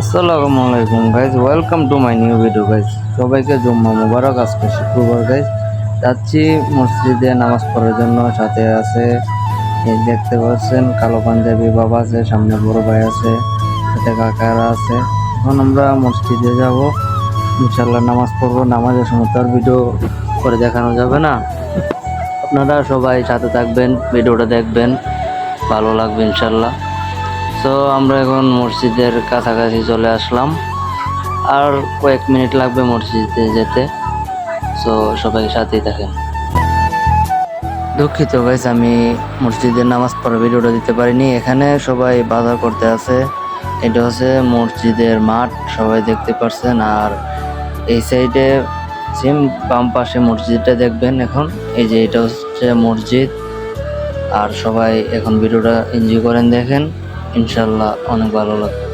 আসসালামু আলাইকুম guys welcome to my new video guys সবাইকে জুম্মা মুবারক। আজকে শুক্রবার গাইজ যাচ্ছি মসজিদে নামাজ পড়ার জন্য। সাথে আছে দেখতে পাচ্ছেন, কালো পাঞ্জাবি বাবা আছে, সামনে বড় ভাই আছে, সাথে কাকারা আছে। এখন আমরা মসজিদে যাব। ইনশাল্লাহ নামাজ পড়ব। নামাজের সময় তো আর ভিডিও করে দেখানো যাবে না। আপনারা সবাই সাথে থাকবেন ভিডিওটা দেখবেন। ভালো লাগবে ইনশাল্লাহ তো আমরা এখন মসজিদের কাছাকাছি চলে আসলাম। আর কয়েক মিনিট লাগবে মসজিদে যেতে। তো সবাই সাথেই থাকেন। দুঃখিত গাইস আমি মসজিদের নামাজ পড়া ভিডিওটা দিতে পারিনি। এখানে সবাই বাজার করতে আছে। এটা হচ্ছে মসজিদের মাঠ, সবাই দেখতে পারছেন। আর এই সাইডে সেম বাম পাশে মসজিদটা দেখবেন এখন। এই যে এটা হচ্ছে মসজিদ। আর সবাই এখন ভিডিওটা এনজয় করেন, দেখেন। ইনশাল্লাহ অনেক ভালো লাগবে।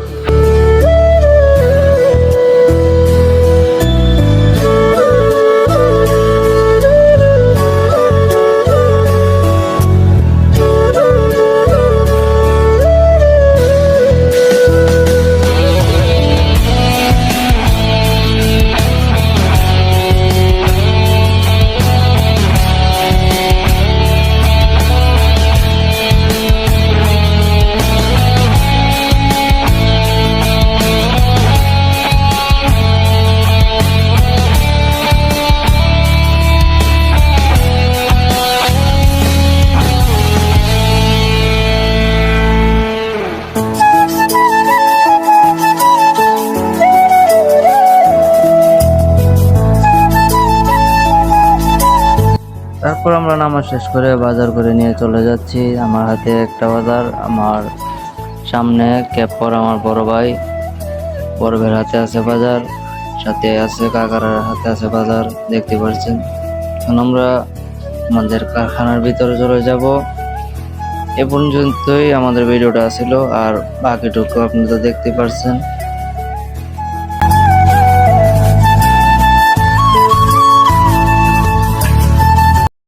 তারপর আমরা নামাজ শেষ করে বাজার করে নিয়ে চলে যাচ্ছি। আমার হাতে একটা বাজার, আমার সামনে ক্যাপ পর আমার বড় ভাই। বড় ভাইয়ের হাতে আছে বাজার, সাথে আছে কাকার হাতে আছে বাজার, দেখতে পাচ্ছেন। এখন আমরা আমাদের কারখানার ভিতরে চলে যাব। এ পর্যন্তই আমাদের ভিডিওটা ছিল, আর বাকিটুকু আপনি তো দেখতে পাচ্ছেন